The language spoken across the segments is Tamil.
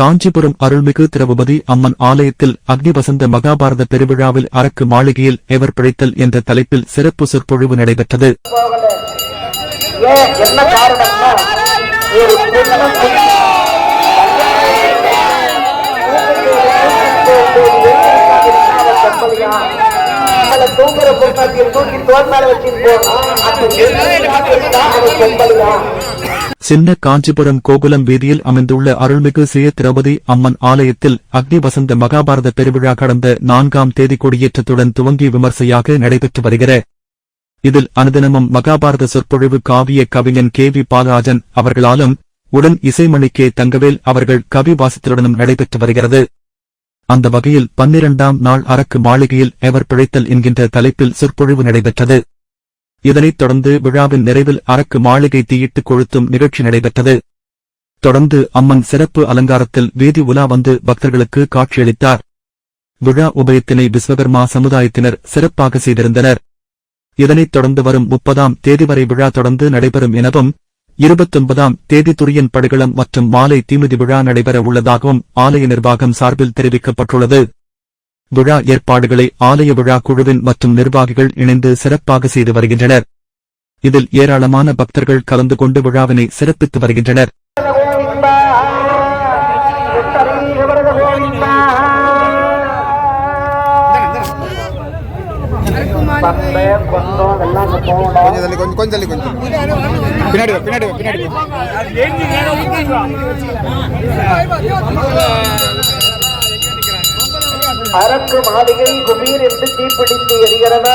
காஞ்சிபுரம் அருள்மிகு திரௌபதி அம்மன் ஆலயத்தில் அக்னிவசந்த மகாபாரத பெருவிழாவில் அரக்கு மாளிகையில் எவர் பிழைத்தல் என்ற தலைப்பில் சிறப்பு சொற்பொழிவு நடைபெற்றது. தூக்கி தோல் மேல வச்சுட்டு சின்ன காஞ்சிபுரம் கோகுலம் வீதியில் அமைந்துள்ள அருள்மிகு சிய திரௌபதி அம்மன் ஆலயத்தில் அக்னி வசந்த மகாபாரத பெருவிழா கடந்த நான்காம் தேதி கொடியேற்றத்துடன் துவங்கி விமர்சையாக நடைபெற்று வருகிற இதில் அனுதினமும் மகாபாரத சொற்பொழிவு காவிய கவிஞன் கே வி பாலராஜன் அவர்களாலும் உடன் இசைமணி கே தங்கவேல் அவர்கள் கவி வாசித்தலுடனும் நடைபெற்று வருகிறது. அந்த வகையில் பன்னிரண்டாம் நாள் அரக்கு மாளிகையில் எவர் பிழைத்தல் என்கின்ற தலைப்பில் சொற்பொழிவு நடைபெற்றது. இதனைத் தொடர்ந்து விழாவின் நிறைவில் அரக்கு மாளிகை தீயிட்டு கொழுத்தும் நிகழ்ச்சி நடைபெற்றது. தொடர்ந்து அம்மன் சிறப்பு அலங்காரத்தில் வீதி உலா வந்து பக்தர்களுக்கு காட்சியளித்தார். விழா உபயத்தினை விஸ்வகர்மா சமுதாயத்தினர் சிறப்பாக செய்திருந்தனர். இதனைத் தொடர்ந்து வரும் முப்பதாம் தேதி வரை விழா தொடர்ந்து நடைபெறும் எனவும் இருபத்தொன்பதாம் தேதி துரியன் படுகளம் மற்றும் மாலை தீமிதி விழா நடைபெற உள்ளதாகவும் ஆலய நிர்வாகம் சார்பில் தெரிவிக்கப்பட்டுள்ளது. விழா ஏற்பாடுகளை ஆலய விழா குழுவின் மற்றும் நிர்வாகிகள் இணைந்து சிறப்பாக செய்து வருகின்றனர். இதில் ஏராளமான பக்தர்கள் கலந்து கொண்டு விழாவினை சிறப்பித்து வருகின்றனர். கொஞ்சம் தள்ளி கொஞ்சம் கொஞ்சம் தள்ளி கொஞ்சம் பின்னாடி பின்னாடி பின்னாடி அரக்கு மாளிகை குபீர் என்று தீப்பிடித்து எரிகிறத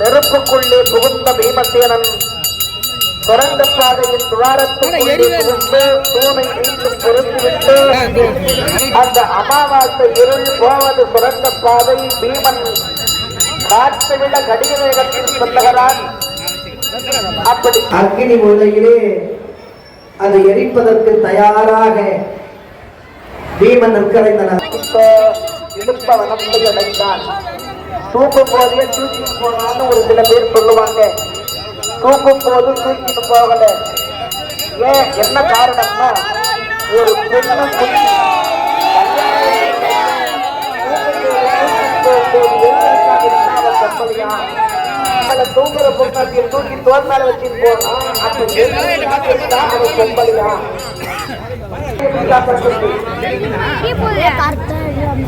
நெருப்புக்குள்ளே புகுந்த பீமசேனன் சுரங்க பாதையின் துவாரத்துக்குள்ளே அந்த அமாவாசை இருள் போவது சுரங்க பாதை பீமன் காற்று விட கடின வேகத்தில் சொல்லுகிறான். அப்படி அக்னி முறையிலே அதை எரிப்பதற்கு தயாராக பீமன் நிற்கிறந்தனர் இப்ப இடுப்ப வனத்தை அடைந்தான் தூக்கும் போதே தூக்கிட்டு போனான்னு ஒரு சில பேர் சொல்லுவாங்க. தூக்கும் போது தூக்கிட்டு போகல. ஏன்? என்ன காரணம்னா ஒரு பெண்ணை தூங்குற பொண்ணாட்டியை தூக்கி தோல் மேல வச்சுட்டு போனா அந்த பொம்பளையா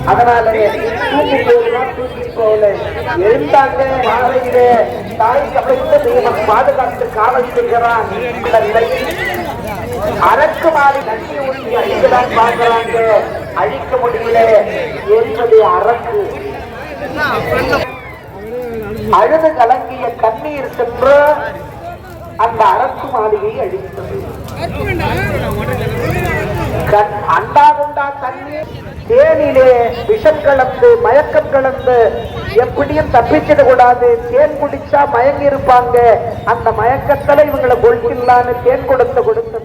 அதனால தூக்கி போகலாம் தூக்கி போகல. எழுந்தாங்க மாலையிலே தாய்க்கு தெய்வம் பாதுகாத்து காவல் செய்கிறான். அரக்கு மாறி நன்றி ஊற்றி அழிக்கதான் பார்க்கிறாங்க. அழிக்க முடியல. என்பது அரக்கு. அழுது கலங்கிய கண்ணீர் சென்று அந்த அரசு மாளிகையை அழித்தது. கண் அண்டாகுண்டா தண்ணீர் தேனிலே விஷம் கலந்து மயக்கம் கலந்து எப்படியும் தப்பிச்சிட கூடாது. தேன் குடிச்சா மயங்கி இருப்பாங்க அந்த மயக்கத்துல இவங்களை கொள்கில்லான்னு தேன் கொடுத்து கொடுத்தது.